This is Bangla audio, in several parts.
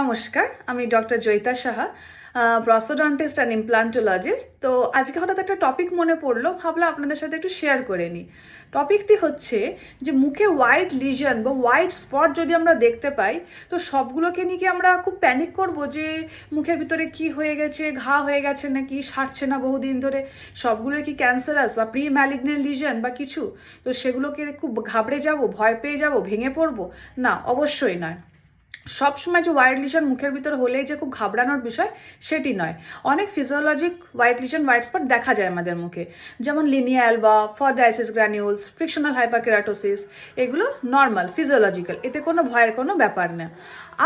নমস্কার, আমি doctor Jayita Saha prosthodontist and implantologist তো আজকে হঠাৎ একটা টপিক মনে পড়ল, ভাবলাম আপনাদের সাথে একটু শেয়ার করে নিই। টপিকটি হচ্ছে যে মুখে হোয়াইট লিজন বা হোয়াইট স্পট যদি আমরা দেখতে পাই, তো সবগুলোকে নিয়ে কি আমরা খুব প্যানিক করব যে মুখের ভিতরে কি হয়ে গেছে, ঘা হয়ে গেছে নাকি, সারছে না বহুদিন ধরে? সবগুলো কি ক্যান্সারাস বা প্রি ম্যালিগনেন্ট লিজন বা কিছু? তো সেগুলোকে খুব ঘাবড়ে যাব, ভয় পেয়ে যাব, ভেঙে পড়ব? না, অবশ্যই নয়। সবসময় যে হোয়াইট লিশন মুখের ভিতর হলেই যে খুব ঘাবড়ানোর বিষয়, সেটি নয়। অনেক physiologic white lesion white spot দেখা যায় আমাদের মুখে। যেমন linea alba Fordyce's granules frictional hyperkeratosis এগুলো নর্মাল ফিজিওলজিক্যাল এতে কোনো ভয়ের কোনো ব্যাপার না।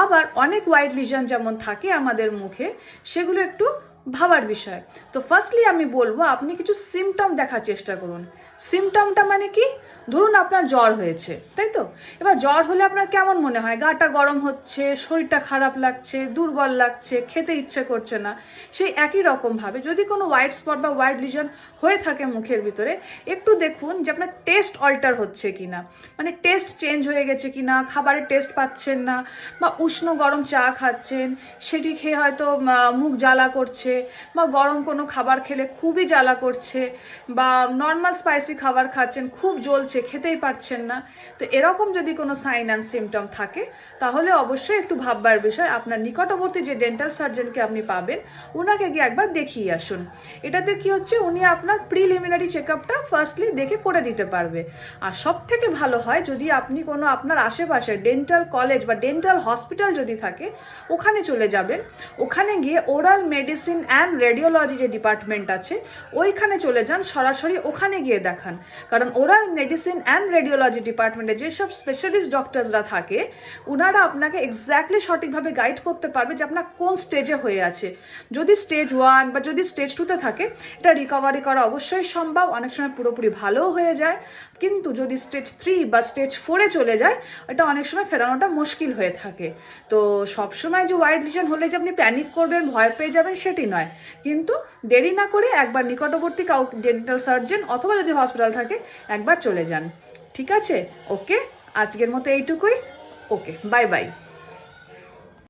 আবার অনেক হোয়াইট লিশন যেমন থাকে আমাদের মুখে, সেগুলো একটু ভাবার বিষয়। তো ফার্স্টলি আমি বলব, আপনি কিছু সিমটম দেখার চেষ্টা করুন। সিমটমটা মানে কি? ধরুন আপনার জ্বর হয়েছে, তাই তো? এবার জ্বর হলে আপনার কেমন মনে হয়? গাটা গরম হচ্ছে, শরীরটা খারাপ লাগছে, দুর্বল লাগছে, খেতে ইচ্ছে করছে না। সেই একই রকমভাবে যদি কোনো হোয়াইট স্পট বা হোয়াইট লিজন হয়ে থাকে মুখের ভিতরে, একটু দেখুন যে আপনার টেস্ট অল্টার হচ্ছে কিনা। মানে টেস্ট চেঞ্জ হয়ে গেছে কি না খাবারের টেস্ট পাচ্ছেন না, বা উষ্ণ গরম চা খাচ্ছেন, সেটি খেয়ে হয়তো মুখ জ্বালা করছে বা গরম কোনো খাবার খেলে খুবই জ্বালা করছে বা নর্মাল স্পাইসি খাবার খাচ্ছেন, খুব জ্বলছে, খেতেই পারছেন না। তো এরকম যদি কোনো সাইন অ্যান্ড সিমটম থাকে, তাহলে অবশ্যই একটু ভাববার বিষয়, আপনার নিকটবর্তী যে ডেন্টাল সার্জনকে আপনি পাবেন ওনাকে গিয়ে একবার দেখিয়ে আসুন। এটাতে কি হচ্ছে, উনি আপনার প্রিলিমিনারি চেক আপটা ফার্স্টলি দেখে করে দিতে পারবে। আর সব থেকে ভালো হয়, যদি আপনি কোনো আপনার আশেপাশে ডেন্টাল কলেজ বা ডেন্টাল হসপিটাল যদি থাকে, ওখানে চলে যাবেন। ওখানে গিয়ে ওরাল মেডিসিন অ্যান্ড রেডিওলজি যে ডিপার্টমেন্ট আছে, ওইখানে চলে যান, সরাসরি ওখানে গিয়ে দেখান। কারণ ওরা মেডিসিন অ্যান্ড রেডিওলজি ডিপার্টমেন্টে যেসব স্পেশালিস্ট ডক্টরসরা থাকে ওনারা আপনাকে এক্স্যাক্টলি সঠিকভাবে গাইড করতে পারবে যে আপনার কোন স্টেজে হয়ে আছে। যদি স্টেজ ওয়ান বা যদি স্টেজ টুতে থাকে, এটা রিকভারি করা অবশ্যই সম্ভব। অনেক সময় পুরোপুরি ভালোও হয়ে যায়। কিন্তু যদি স্টেজ থ্রি বা স্টেজ ফোরে চলে যায়, এটা অনেক সময় ফেরানোটা মুশকিল হয়ে থাকে। তো সবসময় যে ওয়াইড লিশন হলে যে আপনি প্যানিক করবেন, ভয় পেয়ে যাবেন, সেটি নয়। কিন্তু দেরি না করে একবার নিকটবর্তী কাউ ডেন্টাল সার্জন অথবা যদি হসপিটাল থাকে, একবার চলে যান। ঠিক আছে? ওকে আজকের মতো এইটুকুই। Okay bye bye